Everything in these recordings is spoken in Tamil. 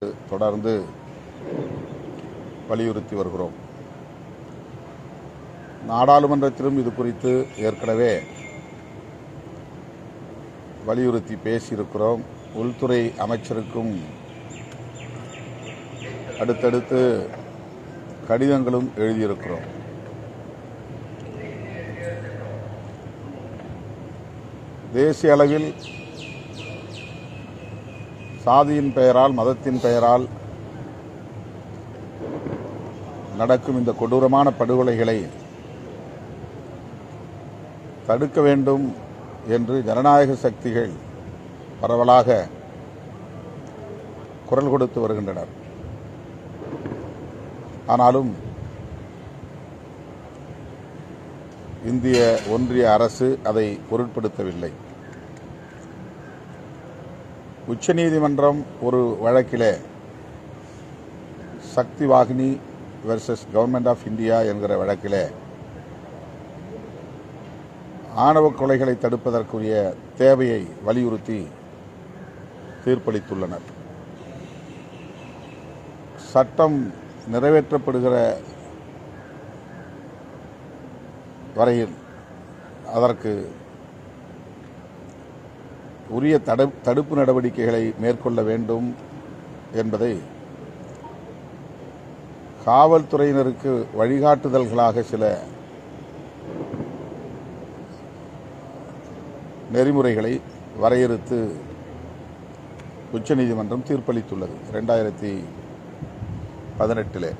தொடர்ந்து வலியுறுத்தி வருகிறோம். நாடாளுமன்றத்திலும் இது குறித்து ஏற்கனவே வலியுறுத்தி பேசியிருக்கிறோம். உள்துறை அமைச்சருக்கும் அடுத்தடுத்து கடிதங்களும் எழுதியிருக்கிறோம். தேசிய அளவில் சாதியின் பெயரால் மதத்தின் பெயரால் நடக்கும் இந்த கொடூரமான படுகொலைகளை தடுக்க வேண்டும் என்று ஜனநாயக சக்திகள் பரவலாக குரல் கொடுத்து வருகின்றனர். ஆனாலும் இந்திய ஒன்றிய அரசு அதை பொருட்படுத்தவில்லை. உச்சநீதிமன்றம் ஒரு வழக்கிலே Shakti Vahini versus government of India என்கிற வழக்கிலே ஆணவ கொலைகளை தடுப்பதற்குரிய தேவையை வலியுறுத்தி தீர்ப்பளித்துள்ளனர். சட்டம் நிறைவேற்றப்படுகிற வரையில் அதற்கு உரிய தடு- தடுப்பு நடவடிக்கைகளை மேற்கொள்ள வேண்டும் என்பதை காவல்துறையினருக்கு வழிகாட்டுதல்களாக சில நெறிமுறைகளை வரையறுத்து உச்சநீதிமன்றம் தீர்ப்பளித்துள்ளது. இரண்டாயிரத்தி பதினெட்டிலே.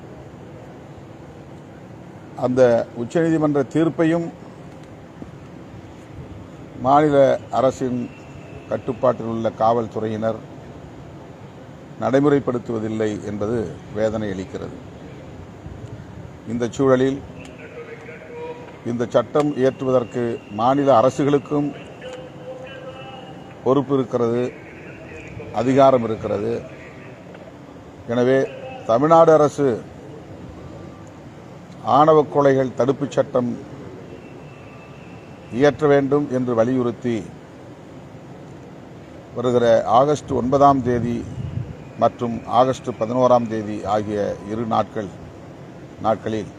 அந்த உச்சநீதிமன்ற தீர்ப்பையும் மாநில அரசின் கட்டுப்பாட்டில் உள்ள காவல்துறையினர் நடைமுறைப்படுத்துவதில்லை என்பது வேதனை அளிக்கிறது. இந்த சூழலில் இந்த சட்டம் இயற்றுவதற்கு மாநில அரசுகளுக்கும் பொறுப்பு இருக்கிறது அதிகாரம் இருக்கிறது. எனவே தமிழ்நாடு அரசு ஆணவ கொலைகள் தடுப்புச் சட்டம் இயற்ற வேண்டும் என்று வலியுறுத்தி வருகிற ஆகஸ்ட் ஒன்பதாம் தேதி மற்றும் ஆகஸ்ட் பதினோராம் தேதி ஆகிய இரு நாட்கள் நாட்களில்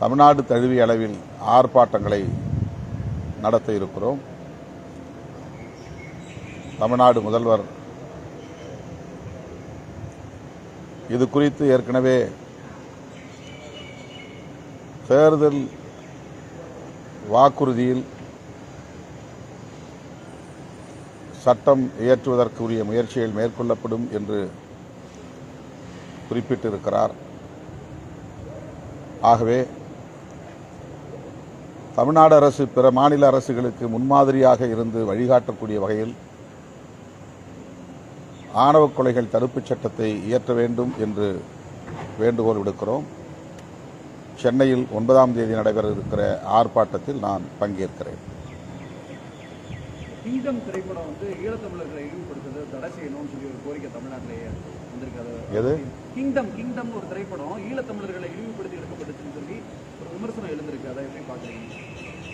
தமிழ்நாடு தழுவிய அளவில் ஆர்ப்பாட்டங்களை நடத்த இருக்கிறோம். தமிழ்நாடு முதல்வர் இது குறித்து ஏற்கனவே தேர்தல் வாக்குறுதியில் சட்டம் இயற்றுவதற்குரிய முயற்சிகள் மேற்கொள்ளப்படும் என்று குறிப்பிட்டிருக்கிறார். ஆகவே தமிழ்நாடு அரசு பிற மாநில அரசுகளுக்கு முன்மாதிரியாக இருந்து வழிகாட்டக்கூடிய வகையில் ஆணவ கொலைகள் தடுப்புச் சட்டத்தை இயற்ற வேண்டும் என்று வேண்டுகோள் விடுக்கிறோம். சென்னையில் ஒன்பதாம் தேதி நடைபெற இருக்கிற ஆர்ப்பாட்டத்தில் நான் பங்கேற்கிறேன். கிங்டம் திரைப்படம் வந்து ஈழத்தமிழர்களை இழிவுபடுத்துறது தடை செய்யணும்னு சொல்லி ஒரு கோரிக்கை தமிழ்நாட்டிலேயே வந்திருக்காது. எது? கிங்டம் கிங்டம் ஒரு திரைப்படம். ஈழத்தமிழர்களை இழிவுபடுத்தி எடுக்கப்பட்டுச்சுன்னு சொல்லி ஒரு விமர்சனம் எழுந்திருக்கு. அதை எப்படி பார்க்குறீங்க?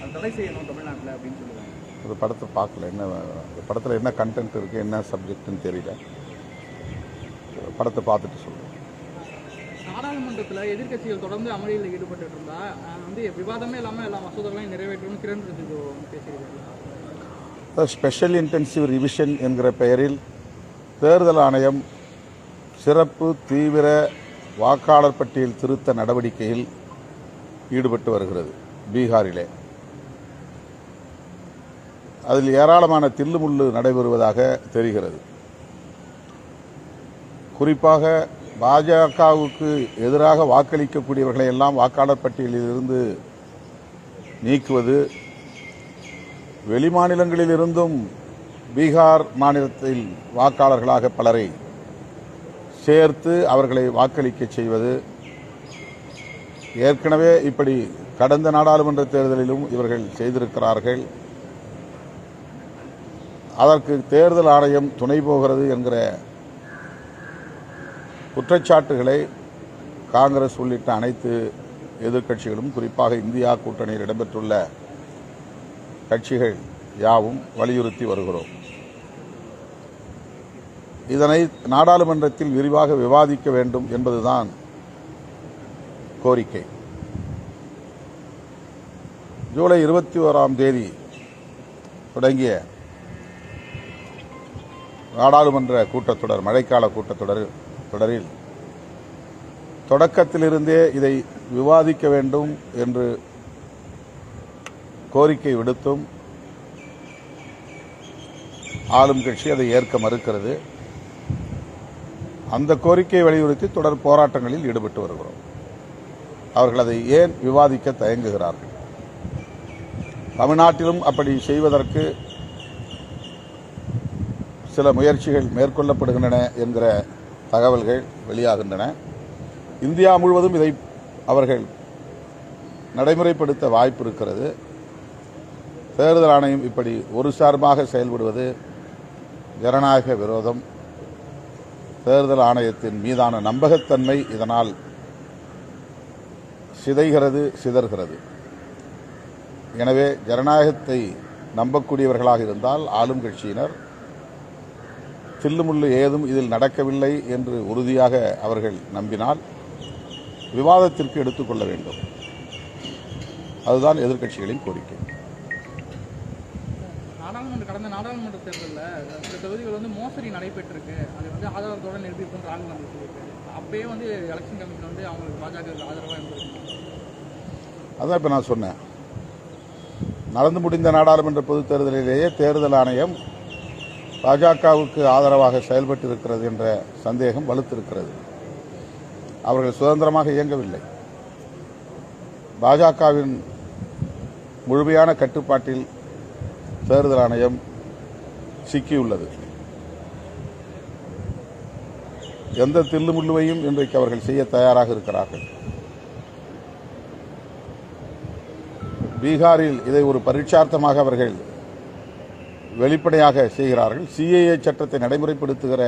அது தடை செய்யணும் தமிழ்நாட்டில் அப்படின்னு சொல்லுவாங்க. அந்த படத்தை பார்க்கல. என்ன அந்த படத்தில் என்ன கண்டென்ட் இருக்குது என்ன சப்ஜெக்ட்னு தெரியல. படத்தை பார்த்துட்டு சொல்கிறேன் நாடாளுமன்றத்தில் எதிர்க்கட்சிகள் தொடர்ந்து அமளியில் ஈடுபட்டு இருந்தா அஹ், வந்து விவாதமே இல்லாமல் எல்லா மசோதாக்களையும் நிறைவேற்றணும்னு கிரண் ரிஜிஜு பேசியிருக்காரு ஸ்பெஷல் இன்டென்சிவ் ரிவிஷன் என்கிற பெயரில் தேர்தல் ஆணையம் சிறப்பு தீவிர வாக்காளர் பட்டியல் திருத்த நடவடிக்கையில் ஈடுபட்டு வருகிறது பீகாரிலே. அதில் ஏராளமான தில்லுமுள்ளு நடைபெறுவதாக தெரிகிறது. குறிப்பாக பாஜகவுக்கு எதிராக வாக்களிக்கக்கூடியவர்களை எல்லாம் வாக்காளர் பட்டியலில் இருந்து நீக்குவது வெளிமாநிலங்களில் இருந்தும் பீகார் மாநிலத்தில் வாக்காளர்களாக பலரை சேர்த்து அவர்களை வாக்களிக்க செய்வது ஏற்கனவே இப்படி கடந்த நாடாளுமன்ற தேர்தலிலும் இவர்கள் செய்திருக்கிறார்கள். அதற்கு தேர்தல் ஆணையம் துணை போகிறது என்கிற குற்றச்சாட்டுகளை காங்கிரஸ் உள்ளிட்ட அனைத்து எதிர்க்கட்சிகளும் குறிப்பாக இந்தியா கூட்டணியில் இடம்பெற்றுள்ள கட்சிகள் யாவும் வலியுறுத்தி வருகிறோம். இதனை நாடாளுமன்றத்தில் விரிவாக விவாதிக்க வேண்டும் என்பதுதான் கோரிக்கை. ஜூலை இருபத்தி ஓராம் தேதி தொடங்கிய நாடாளுமன்ற கூட்டத்தொடர் மழைக்கால கூட்டத்தொடர் தொடரில் தொடக்கத்திலிருந்தே இதை விவாதிக்க வேண்டும் என்று கோரிக்கை விடுத்தும் ஆளும் கட்சி அதை ஏற்க மறுக்கிறது. அந்த கோரிக்கையை வலியுறுத்தி தொடர் போராட்டங்களில் ஈடுபட்டு வருகிறோம். அவர்கள் அதை ஏன் விவாதிக்க தயங்குகிறார்கள்? தமிழ்நாட்டிலும் அப்படி செய்வதற்கு சில முயற்சிகள் மேற்கொள்ளப்படுகின்றன என்கிற தகவல்கள் வெளியாகின்றன. இந்தியா முழுவதும் இதை அவர்கள் நடைமுறைப்படுத்த வாய்ப்பு இருக்கிறது. தேர்தல் ஆணையம் இப்படி ஒரு சார்பாக செயல்படுவது ஜனநாயக விரோதம். தேர்தல் ஆணையத்தின் மீதான நம்பகத்தன்மை இதனால் சிதைகிறது சிதறுகிறது. எனவே ஜனநாயகத்தை நம்பக்கூடியவர்களாக இருந்தால் ஆளும் கட்சியினர் தில்லுமுள்ளு ஏதும் இதில் நடக்கவில்லை என்று உறுதியாக அவர்கள் நம்பினால் விவாதத்திற்கு எடுத்துக்கொள்ள வேண்டும். அதுதான் எதிர்க்கட்சிகளின் கோரிக்கை. நாடாளுமன்ற கடந்த நாடாளுமன்ற தேர்தலில் சில தொகுதிகள் வந்து மோசடி நடைபெற்றிருக்கு. அது வந்து ஆதாரத்தோடு நிரூபிக்கும் ராகுல் காந்தி சொல்லியிருக்காரு அப்பயே வந்து எலெக்ஷன் கமிஷன் வந்து அவங்களுக்கு பாஜக ஆதரவாக இருந்திருக்கு அதான் இப்போ நான் சொன்னேன். நடந்து முடிந்த நாடாளுமன்ற பொதுத் தேர்தலிலேயே தேர்தல் ஆணையம் பாஜகவுக்கு ஆதரவாக செயல்பட்டு இருக்கிறது என்ற சந்தேகம் வலுத்திருக்கிறது. அவர்கள் சுதந்திரமாக இயங்கவில்லை. பாஜகவின் முழுமையான கட்டுப்பாட்டில் தேர்தல் ஆணையம் சிக்கியுள்ளது. எந்த தில்லுமுள்ளுவையும் இன்றைக்கு அவர்கள் செய்ய தயாராக இருக்கிறார்கள். பீகாரில் இதை ஒரு பரீட்சார்த்தமாக அவர்கள் வெளிப்படையாக செய்கிறார்கள். சிஏஏ சட்டத்தை நடைமுறைப்படுத்துகிற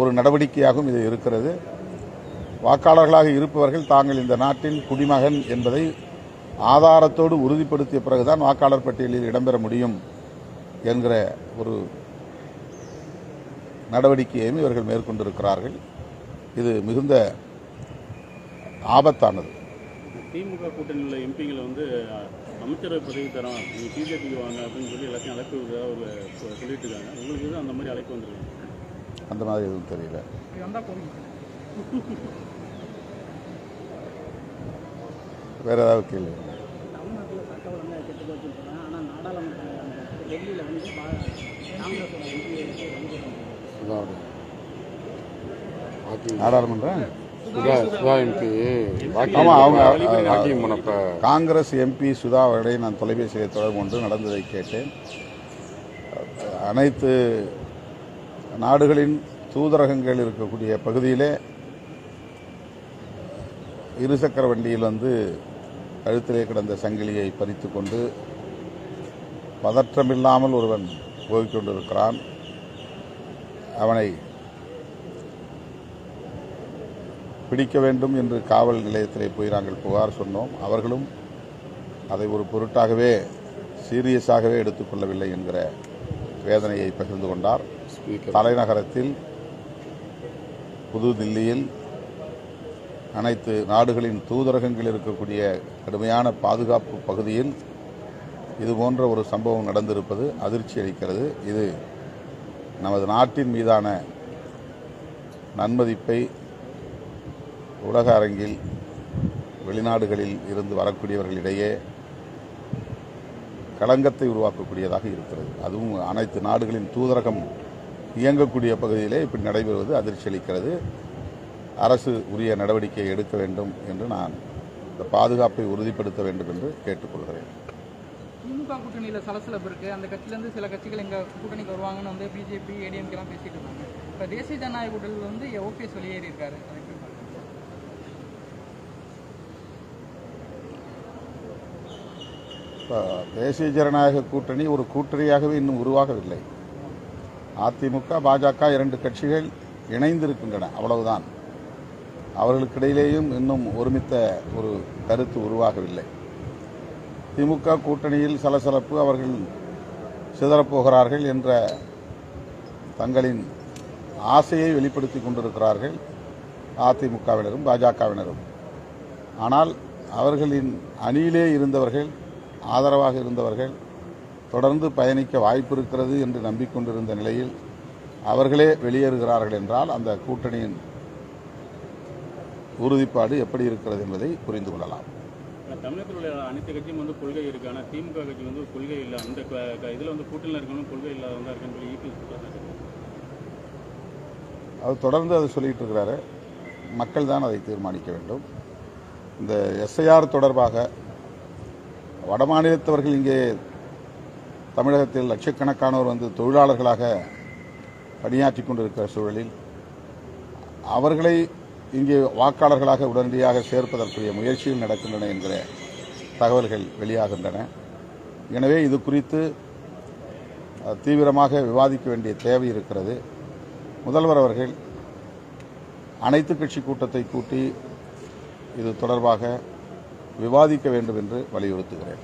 ஒரு நடவடிக்கையாகவும் இது இருக்கிறது. வாக்காளர்களாக இருப்பவர்கள் தாங்கள் இந்த நாட்டின் குடிமகன் என்பதை ஆதாரத்தோடு உறுதிப்படுத்திய பிறகுதான் வாக்காளர் பட்டியலில் இடம்பெற முடியும் என்கிற ஒரு நடவடிக்கையையும் இவர்கள் மேற்கொண்டிருக்கிறார்கள். இது மிகுந்த ஆபத்தானது. திமுக கூட்டணியில் உள்ள எம்பிங்களை வந்து அமைச்சரவை பதவி தரோம் நீங்கள் பிஜேபிக்கு வாங்க அப்படின்னு சொல்லி எல்லாத்தையும் அழைப்பு ஒரு சொல்லிட்டு இருக்காங்க. உங்களுக்கு எதுவும் அந்த மாதிரி அழைப்பு வந்துருக்கு? அந்த மாதிரி எதுவும் தெரியல. ஆமா, அவங்க, வாக்கிங் போனப்ப காங்கிரஸ் எம்பி சுதா அவர்களை நான் தொலைபேசியில் தொடர்பு கொண்டு நடந்ததை கேட்டேன். அனைத்து நாடுகளின் தூதரகங்கள் இருக்கக்கூடிய பகுதியிலே இருசக்கர வண்டியில் வந்து கழுத்திலே கிடந்த சங்கிலியை பறித்து கொண்டு பதற்றமில்லாமல் ஒருவன் போய்க் கொண்டிருக்கிறான் அவனை பிடிக்க வேண்டும் என்று காவல் நிலையத்திலே போய் நாங்கள் புகார் சொன்னோம். அவர்களும் அதை ஒரு பொருட்டாகவே சீரியஸாகவே எடுத்துக்கொள்ளவில்லை என்கிற வேதனையை பகிர்ந்து கொண்டார். தலைநகரத்தில் புதுதில்லியில் அனைத்து நாடுகளின் தூதரகங்கள் இருக்கக்கூடிய கடுமையான பாதுகாப்பு பகுதியில் இது போன்ற ஒரு சம்பவம் நடந்திருப்பது அதிர்ச்சி அளிக்கிறது. இது நமது நாட்டின் மீதான நன்மதிப்பை உலக அரங்கில் வெளிநாடுகளில் இருந்து வரக்கூடியவர்களிடையே களங்கத்தை உருவாக்கக்கூடியதாக இருக்கிறது. அதுவும் அனைத்து நாடுகளின் தூதரகம் இயங்கக்கூடிய பகுதியிலே இப்படி நடைபெறுவது அதிர்ச்சி அளிக்கிறது. அரசு உரிய நடவடிக்கை எடுக்க வேண்டும் என்று நான் இந்த பாதுகாப்பை உறுதிப்படுத்த வேண்டும் என்று கேட்டுக்கொள்கிறேன். திமுக கூட்டணியில் சலசலப்பு இருக்கு. அந்த கட்சியிலேருந்து சில கட்சிகள் எங்கள் கூட்டணிக்கு வருவாங்கன்னு வந்து பிஜேபி ஏடிஎம்கெலாம் பேசிட்டு இருந்தாங்க இப்போ தேசிய ஜனநாயக கூட்டணியில் வந்து ஓபிஎஸ் வெளியேறி இருக்காரு? இப்ப தேசிய ஜனநாயக கூட்டணி ஒரு கூட்டணியாகவே இன்னும் உருவாகவில்லை. அதிமுக பாஜக இரண்டு கட்சிகள் இணைந்திருக்கின்றன. அவ்வளவுதான். அவர்களுக்கிடையிலேயும் இன்னும் ஒருமித்த ஒரு கருத்து உருவாகவில்லை. திமுக கூட்டணியில் சலசலப்பு அவர்கள் சிதறப்போகிறார்கள் என்ற தங்களின் ஆசையை வெளிப்படுத்தி கொண்டிருக்கிறார்கள் அதிமுகவினரும் பாஜகவினரும். ஆனால் அவர்களின் அணியிலே இருந்தவர்கள் ஆதரவாக இருந்தவர்கள் தொடர்ந்து பயணிக்க வாய்ப்பு இருக்கிறது என்று நம்பிக்கொண்டிருந்த நிலையில் அவர்களே வெளியேறுகிறார்கள் என்றால் அந்த கூட்டணியின் உறுதிப்பாடு எப்படி இருக்கிறது என்பதை புரிந்து கொள்ளலாம். தமிழகத்தில் உள்ள அனைத்து கட்சியும் வந்து கொள்கை இருக்கு. ஆனால் திமுக கட்சி வந்து கொள்கை இல்லை. அந்த இதுல வந்து கூட்டணியில் இருக்கணும் கொள்கை இல்லாதவங்க இருக்குன்னு சொல்லி அது தொடர்ந்து அதை சொல்லிட்டு இருக்கிறாரு. மக்கள் தான் அதை தீர்மானிக்க வேண்டும். இந்த எஸ்ஐஆர் தொடர்பாக வடமாநிலத்தவர்கள் இங்கே தமிழகத்தில் லட்சக்கணக்கானோர் வந்து தொழிலாளர்களாக பணியாற்றி கொண்டிருக்கிற சூழலில் அவர்களை இங்கே வாக்காளர்களாக உடனடியாக சேர்ப்பதற்குரிய முயற்சிகள் நடக்கின்றன என்கிற தகவல்கள் வெளியாகின்றன. எனவே இது குறித்து தீவிரமாக விவாதிக்க வேண்டிய தேவை இருக்கிறது. முதல்வர் அவர்கள் அனைத்து கட்சி கூட்டத்தை கூட்டி இது தொடர்பாக விவாதிக்க வேண்டும் என்று வலியுறுத்துகிறேன்.